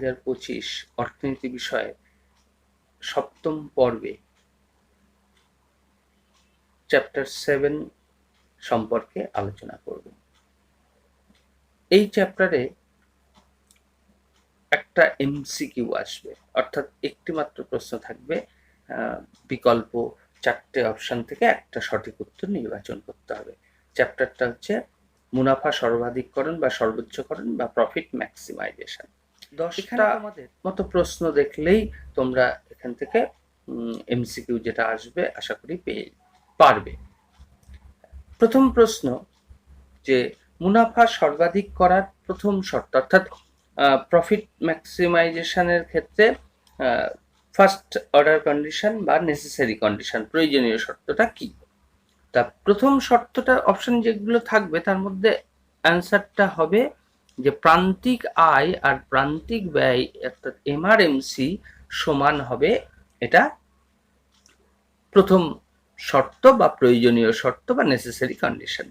হাজার পঁচিশ অর্থনীতি বিষয়ে সপ্তম পর্বে চ্যাপ্টার সেভেন সম্পর্কে আলোচনা করব। এই চ্যাপ্টারে একটা এমসিকিউ আসবে, অর্থাৎ একটি মাত্র প্রশ্ন থাকবে বিকল্প চারটে অপশন থেকে একটা সঠিক উত্তর নির্বাচন করতে হবে। চ্যাপ্টারটা হচ্ছে মুনাফা সর্বাধিককরণ বা সর্বোচ্চকরণ বা প্রফিট ম্যাক্সিমাইজেশন দশটা আমাদের মতো প্রশ্ন দেখলেই তোমরা এখান থেকে এমসিকিউ যেটা আসবে আশা করি পেয়ে পারবে। প্রথম প্রশ্ন যে মুনাফা সর্বাধিক করার প্রথম শর্ত অর্থাৎ প্রফিট ম্যাক্সিমাইজেশনের ক্ষেত্রে ফার্স্ট অর্ডার কন্ডিশন বা নেসেসারি কন্ডিশন প্রয়োজনীয় শর্তটা কি? তা প্রথম শর্তটা অপশন যেগুলো থাকবে তার মধ্যে অ্যান্সারটা হবে যে প্রান্তিক আয় আর প্রান্তিক ব্যয় অর্থাৎ এমআরএমসি সমান হবে এটা প্রথম শর্ত বা প্রয়োজনীয় শর্ত বা নেসেসারি কন্ডিশন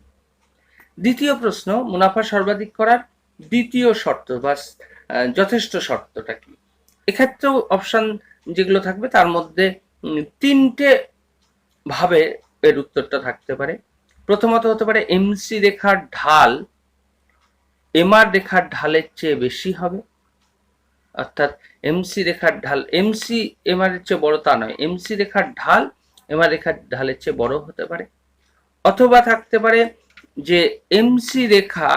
দ্বিতীয় প্রশ্ন, মুনাফা সর্বাধিক করার দ্বিতীয় শর্ত বা যথেষ্ট শর্তটা কি? এক্ষেত্রেও অপশান যেগুলো থাকবে তার মধ্যে তিনটে ভাবে এর উত্তরটা থাকতে পারে। প্রথমত হতে পারে এমসি রেখার ঢাল এমআর রেখার ঢালের চেয়ে বেশি হবে। অর্থাৎ এমসি রেখার ঢাল এমসি এমআর এর চেয়ে বড় তা নয়। এমসি রেখার ঢাল এমআর রেখার ঢালের চেয়ে বড় হতে পারে। অথবা থাকতে পারে যে এমসি রেখা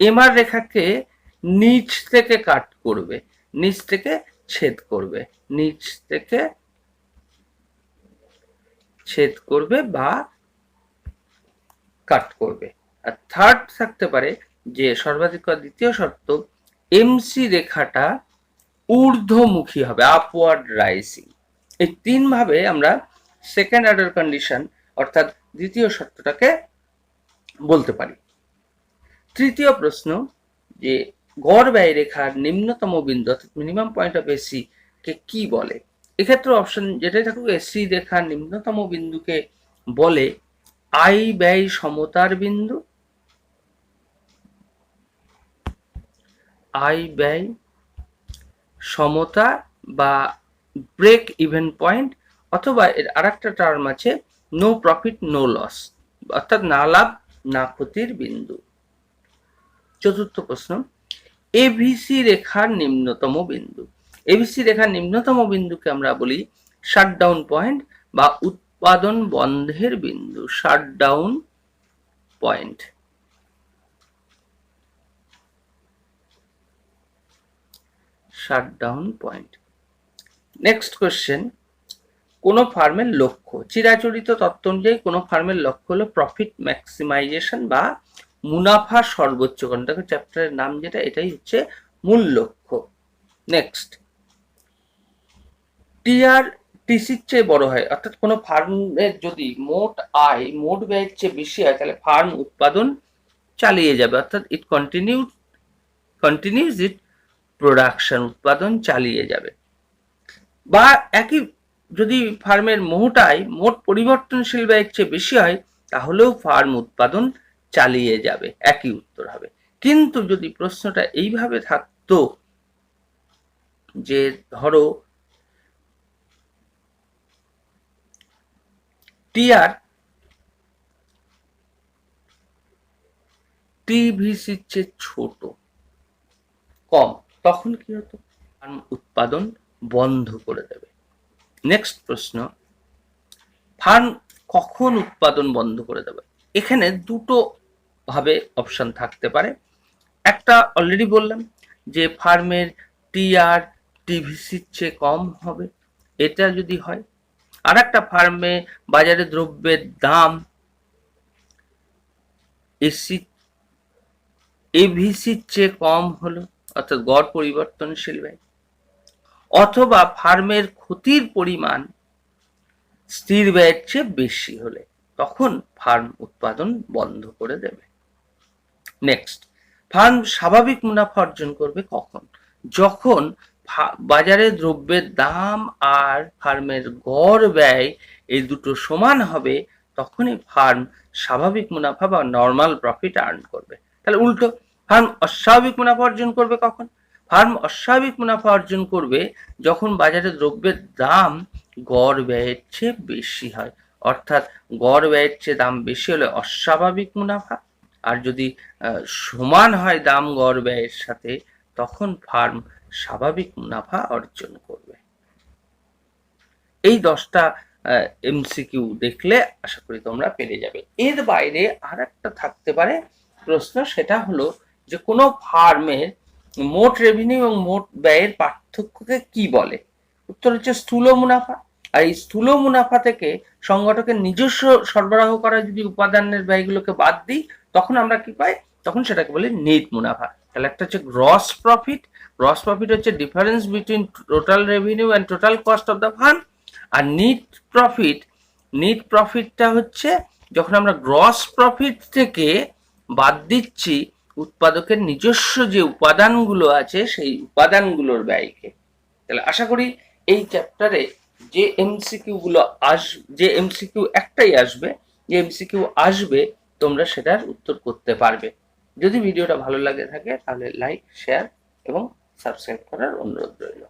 এমআর রেখাকে নিচ থেকে কাট করবে, নিচ থেকে ছেদ করবে, নিচ থেকে ছেদ করবে বা কাট করবে। আর থার্ড থাকতে পারে যে সর্বাধিক দ্বিতীয় শর্ত এমসি রেখাটা ঊর্ধ্বমুখী হবে আপওয়ার্ড রাইজিং এই তিন ভাবে আমরা সেকেন্ড অর্ডার কন্ডিশন অর্থাৎ দ্বিতীয় শর্তটাকে বলতে পারি। তৃতীয় প্রশ্ন, যে গড় ব্যয় রেখার নিম্নতম বিন্দু, অর্থাৎ মিনিমাম পয়েন্ট অফ এসি কে কি বলে? এক্ষেত্রে অপশন যেটাই থাকুক এসি রেখার নিম্নতম বিন্দুকে বলে আয় ব্যয় সমতার বিন্দু আয় ব্যয় সমতা বা ব্রেক ইভেন পয়েন্ট অথবা এর আরেকটা টার্ম আছে নো প্রফিট নো লস অর্থাৎ না লাভ, না ক্ষতির বিন্দু। চতুর্থ প্রশ্ন এভিসি রেখার নিম্নতম বিন্দু। এভিসি রেখার নিম্নতম বিন্দুকে আমরা বলি শাটডাউন পয়েন্ট বা উৎপাদন বন্ধের বিন্দু shutdown point shutdown point next question কোনো ফার্মের লক্ষ্য? চিরাচরিত তত্ত্ব অনুযায়ী কোনো ফার্মের লক্ষ্য হলো প্রফিট ম্যাক্সিমাইজেশন বা মুনাফা সর্বোচ্চকরণ দেখো চ্যাপ্টারের নাম যেটা, এটাই হচ্ছে মূল লক্ষ্য। নেক্সট টিআর টিসির চেয়ে বড় হয়। অর্থাৎ কোনো ফার্মের যদি মোট আয়, মোট ব্যয়ের চেয়ে বেশি হয়, তাহলে ফার্ম উৎপাদন চালিয়ে যাবে। অর্থাৎ it continue continues it production উৎপাদন চালিয়ে যাবে। বা একই যদি ফার্মের মোট আয় মোট পরিবর্তনশীল ব্যয়ের চেয়ে বেশি হয়, তাহলেও ফার্ম উৎপাদন চালিয়ে যাবে। একই উত্তর হবে। কিন্তু যদি প্রশ্নটা এইভাবে থাকতো যে ধরো টিআর টিভিসির চেয়ে ছোট, কম তখন কি হতো? ফার্ম উৎপাদন বন্ধ করে দেবে। নেক্সট প্রশ্ন, ফার্ম কখন উৎপাদন বন্ধ করে দেবে? এখানে দুটো ভাবে অপশন থাকতে পারে। একটা অলরেডি বললাম যে ফার্মের টিআর টিভিসির চেয়ে কম হবে, এটা যদি হয়। আর একটা ফার্মে বাজারে দ্রব্যের দাম এসি এভিসির চেয়ে কম হলো অর্থাৎ গড় পরিবর্তনশীল ব্যয়, অথবা ফার্মের ক্ষতির পরিমাণ স্থির ব্যয়ের চেয়ে বেশি হলে তখন ফার্ম উৎপাদন বন্ধ করে দেবে। নেক্সট ফার্ম স্বাভাবিক মুনাফা অর্জন করবে কখন? যখন বাজারে দ্রব্যের দাম আর ফার্মের গড় ব্যয় এই দুটো সমান হবে, তখনই ফার্ম স্বাভাবিক মুনাফা বা নর্মাল প্রফিট আর্ন করবে। তাহলে উল্টো ফার্ম অস্বাভাবিক মুনাফা অর্জন করবে কখন? ফার্ম অস্বাভাবিক মুনাফা অর্জন করবে যখন বাজারে দ্রব্যের দাম গড় ব্যয়ের চেয়ে বেশি হয়। অর্থাৎ গড় ব্যয়ের চেয়ে দাম বেশি হলে অস্বাভাবিক মুনাফা। আর যদি সমান হয় দাম গড় ব্যয়ের সাথে, তখন ফার্ম স্বাভাবিক মুনাফা অর্জন করবে। এই দশটা এমসিকিউ দেখলে আশা করি তোমরা পেরে যাবে। এর বাইরে আর একটা থাকতে পারে প্রশ্ন, সেটা হলো যে কোনো ফার্মের মোট রেভিনিউ এবং মোট ব্যয়ের পার্থক্যকে কি বলে? উত্তর হচ্ছে স্থূল মুনাফা। আর এই স্থূল মুনাফা থেকে সংগঠকের নিজস্ব সরবরাহ করা যদি উপাদানের ব্যয়গুলোকে বাদ দিই, তখন আমরা কি পাই? তখন সেটাকে বলি নেট মুনাফা। তাহলে একটা হচ্ছে গ্রস প্রফিট গ্রস প্রফিট হচ্ছে difference between total revenue and total cost of the firm R net profit net প্রফিটটা হচ্ছে যখন আমরা গ্রস প্রফিট থেকে বাদ দিচ্ছি উৎপাদকের নিজস্ব যে উপাদানগুলো আছে, সেই উপাদানগুলোর ব্যয়কে। তাহলে আশা করি এই চ্যাপ্টারে যে এমসিকিউ গুলো আস, যে এমসিকিউ একটাই আসবে, যে এমসিকিউ আসবে, তোমরা সেটার উত্তর করতে পারবে। যদি ভিডিওটা ভালো লাগে থাকে, তাহলে লাইক শেয়ার এবং সাবস্ক্রাইব করার অনুরোধ রইল।